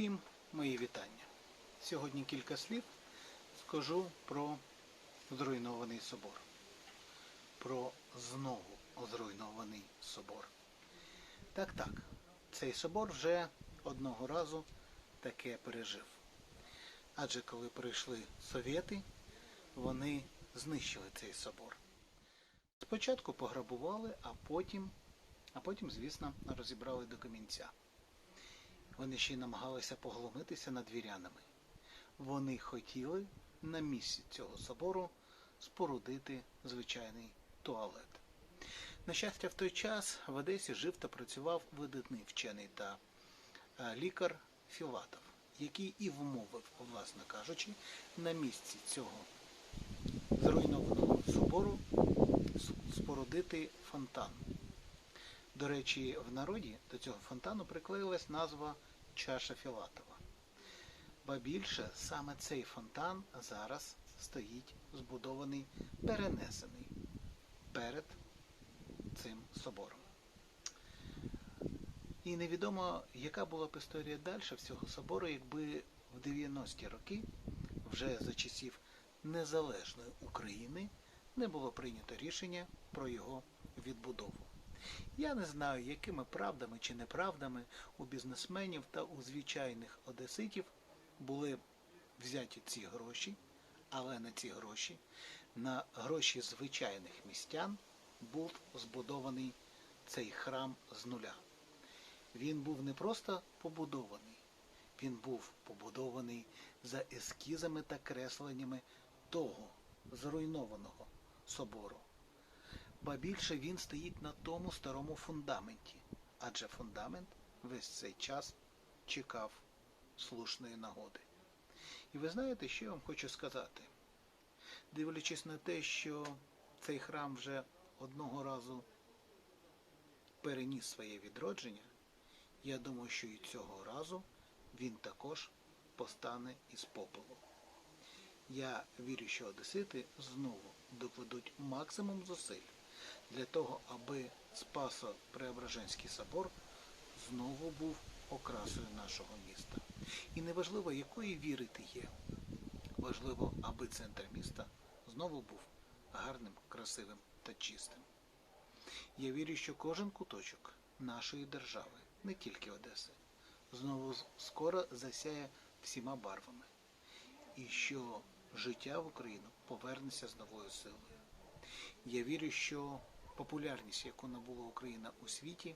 Всім мої вітання. Сьогодні кілька слів скажу про зруйнований собор. Про знову зруйнований собор. Так, так, цей собор вже одного разу таке пережив. Адже коли прийшли совєти, вони знищили цей собор. Спочатку пограбували, а потім, а потім, звісно, розібрали до камінця. Вони ще й намагалися поглумитися над вірянами. Вони хотіли на місці цього собору спорудити звичайний туалет. На щастя, в той час в Одесі жив та працював видатний вчений та е, лікар Філатов, який і вмовив, власне кажучи, на місці цього зруйнованого собору спорудити фонтан. До речі, в народі до цього фонтану приклеїлась назва Чаша Філатова. Ба більше саме цей фонтан зараз стоїть збудований, перенесений перед цим собором. І невідомо, яка була б історія далі всього собору, якби в 90-ті роки, вже за часів незалежної України, не було прийнято рішення про його відбудову. Я не знаю, якими правдами чи неправдами у бізнесменів та у звичайних одеситів були взяті ці гроші, але на ці гроші, на гроші звичайних містян, був збудований цей храм з нуля. Він був не просто побудований, він був побудований за ескізами та кресленнями того зруйнованого собору. Ба більше він стоїть на тому старому фундаменті, адже фундамент весь цей час чекав слушної нагоди. І ви знаєте, що я вам хочу сказати? Дивлячись на те, що цей храм вже одного разу переніс своє відродження, я думаю, що і цього разу він також постане із попелу. Я вірю, що одесити знову докладуть максимум зусиль для того, аби Спасо-Преображенський собор знову був окрасою нашого міста. І неважливо, якої віри ти є, важливо, аби центр міста знову був гарним, красивим та чистим. Я вірю, що кожен куточок нашої держави, не тільки Одеси, знову скоро засяє всіма барвами, і що життя в Україну повернеться з новою силою. Я вірю, що популярність, яку набула Україна у світі,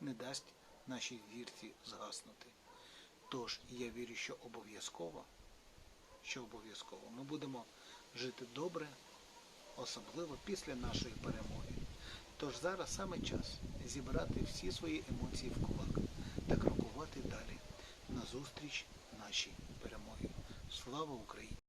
не дасть нашій вірці згаснути. Тож я вірю, що обов'язково, що обов'язково ми будемо жити добре, особливо після нашої перемоги. Тож зараз саме час зібрати всі свої емоції в кулак та крокувати далі назустріч нашій перемогі. Слава Україні!